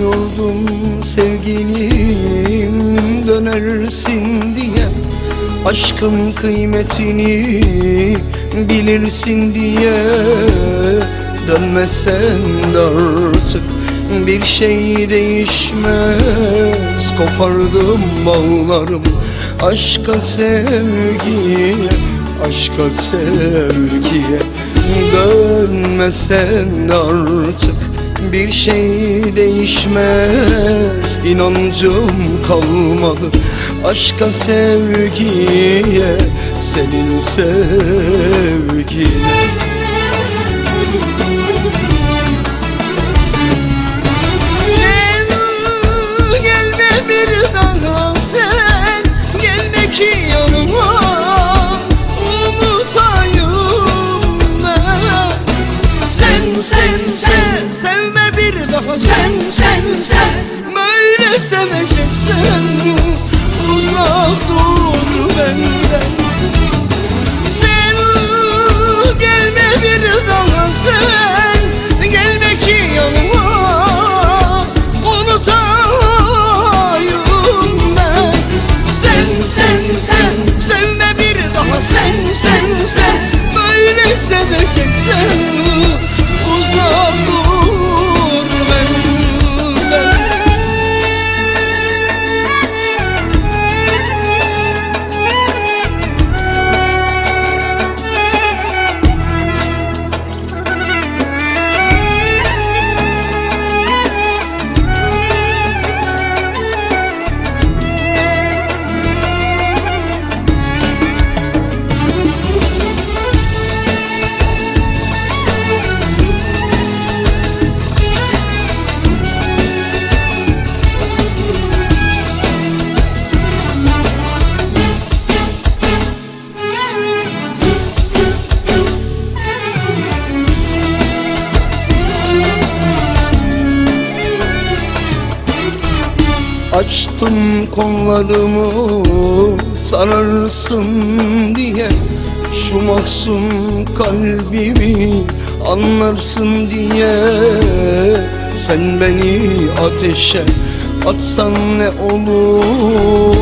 Bekliyordum sevgilim dönersin diye. Aşkın kıymetini bilirsin diye. Dönmesen de artık bir şey değişmez. Kopardım bağlarım aşka sevgiye Aşka sevgiye. Dönmesen de artık bir şey değişmez. İnancım kalmadı. Aşka sevgiye Senin sevgine bir daha Açtım kollarımı sararsın diye. Şu mahzun kalbimi anlarsın diye. Sen beni ateşe atsan ne olur?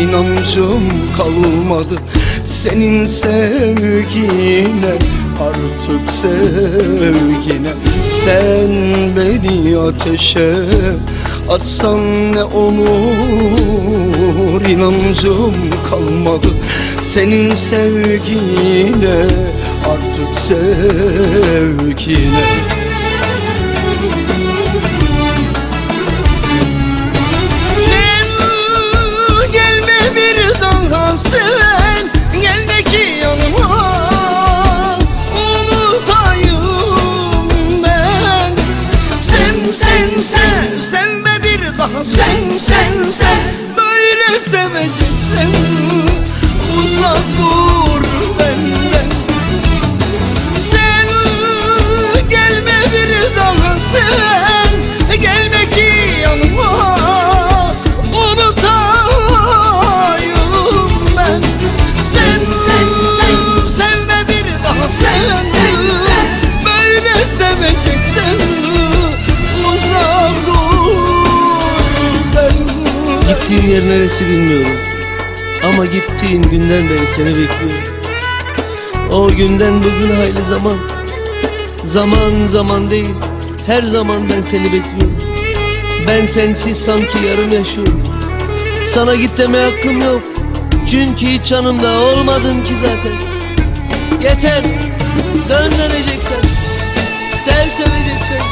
İnancım kalmadı senin sevgine. Artık sevgine. Sen beni ateşe atsan ne olur? İnancım kalmadı. Senin sevgine Artık sevgine. Sen gelme bir daha sen daha sen sen sen Böyle seveceksen Uzak dur benden. Sen gelme bir daha sen Gittiğin yer neresi bilmiyorum. Ama gittiğin günden beri seni bekliyorum. O günden bugün hayli zaman Zaman zaman değil Her zaman ben seni bekliyorum. Ben sensiz sanki yarım yaşıyorum. Sana git deme hakkım yok Çünkü hiç yanımda olmadın ki zaten. Yeter Dön döneceksen Sev seveceksen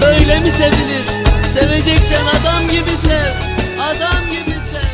Böyle mi sevilir Seveceksen adam gibi sev, adam gibi sev.